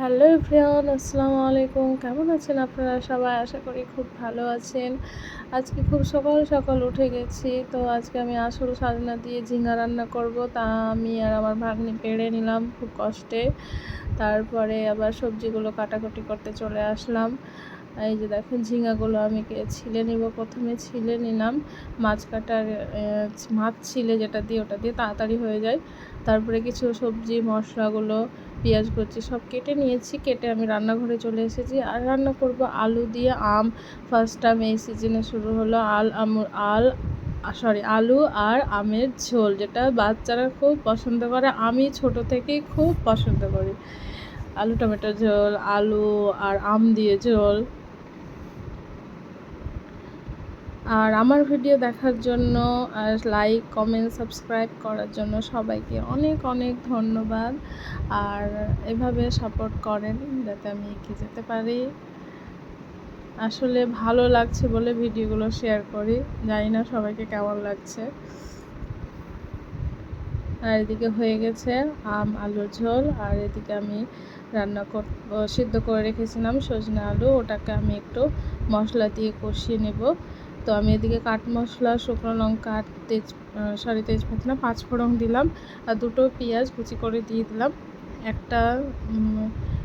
Hello everyone, আসসালামু আলাইকুম। কেমন আছেন আপনারা? সবাই আশা করি খুব ভালো আছেন। আজকে খুব সকাল সকাল উঠে গেছি, তো আজকে আমি আসল সাজনা দিয়ে ঝিঙ্গা রান্না করব। তা আমি আর আমার ভাগ্নি পেড়ে নিলাম খুব কষ্টে। তারপরে আবার সবজিগুলো কাটাকুটি করতে চলে আসলাম। এই যে দেখেন ঝিঙ্গাগুলো আমি ছিলে নিব, প্রথমে ছিলে নিলাম। মাছ কাটার মাছ ছিলে যেটা দিয়ে ওটা দিয়ে তাড়াতাড়ি হয়ে যায়। তারপরে কিছু সবজি, মশলাগুলো পেঁয়াজ কুচি সব কেটে নিয়েছি, কেটে আমি রান্নাঘরে চলে এসেছি। আর রান্না করব আলু দিয়ে আম। ফার্স্ট টাইম এই সিজনে শুরু হলো আল আম আল সরি আলু আর আমের ঝোল, যেটা বাচ্চারা খুব পছন্দ করে। আমি ছোট থেকেই খুব পছন্দ করি। আলু, টমেটো ঝোল, আলু আর আম দিয়ে ঝোল। আর আমার ভিডিও দেখার জন্য আর লাইক কমেন্ট সাবস্ক্রাইব করার জন্য সবাইকে অনেক অনেক ধন্যবাদ। আর এভাবে সাপোর্ট করেন যাতে আমি এগিয়ে যেতে পারি। আসলে ভালো লাগছে বলে ভিডিওগুলো শেয়ার করি। জানি না সবাইকে কেমন লাগছে। আর এদিকে হয়ে গেছে আম, আলুর ঝোল। আর এদিকে আমি রান্না কর, সিদ্ধ করে রেখেছিলাম সজনে আলু। ওটাকে আমি একটু মশলা দিয়ে কষিয়ে নেব। তো আমি এদিকে কাঠ মশলা, শুকনো লঙ্কা, তেজ সরি তেজপাতা না পাঁচফোড়ন দিলাম আর দুটো পেঁয়াজ কুচি করে দিয়ে দিলাম। একটা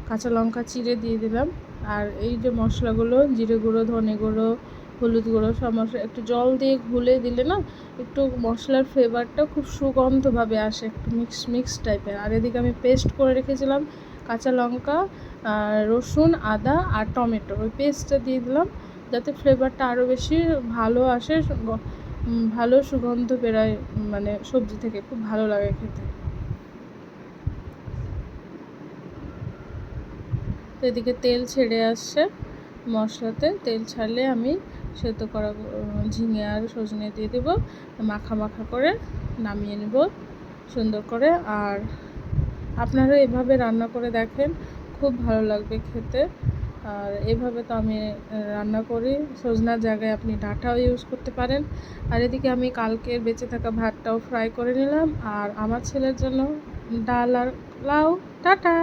কাঁচা লঙ্কা চিড়ে দিয়ে দিলাম। আর এই যে মশলাগুলো, জিরে গুঁড়ো, ধনে গুঁড়ো, হলুদ গুঁড়ো, সব মশলা, একটু জল দিয়ে ঘুলে দিলে না, একটু মশলার ফ্লেভারটা খুব সুগন্ধভাবে আসে, একটু মিক্স মিক্স টাইপের। আর এদিকে আমি পেস্ট করে রেখেছিলাম, কাঁচা লঙ্কা রসুন, আদা আর টমেটো, ওই পেস্টটা দিয়ে দিলাম। যাতে ফ্লেভারটা আরও বেশি ভালো আসে ভালো সুগন্ধ বেরোয় মানে সবজি থেকে। খুব ভালো লাগে খেতে। এদিকে তেল ছেড়ে আসছে মশলাতে। তেল ছাড়লে আমি সেদ্ধ করা ঝিঙে আর সজনে দিয়ে দেবো। মাখা মাখা করে নামিয়ে নেব সুন্দর করে। আর আপনারা এভাবে রান্না করে দেখেন, খুব ভালো লাগবে খেতে। আর এভাবে তো আমি রান্না করি। সজনার জায়গায় আপনি ডাঁটাও ইউজ করতে পারেন। আর এদিকে আমি কালকের বেঁচে থাকা ভাতটাও ফ্রাই করে নিলাম। আর আমার ছেলের জন্য ডাল আর লাউ। টাটা!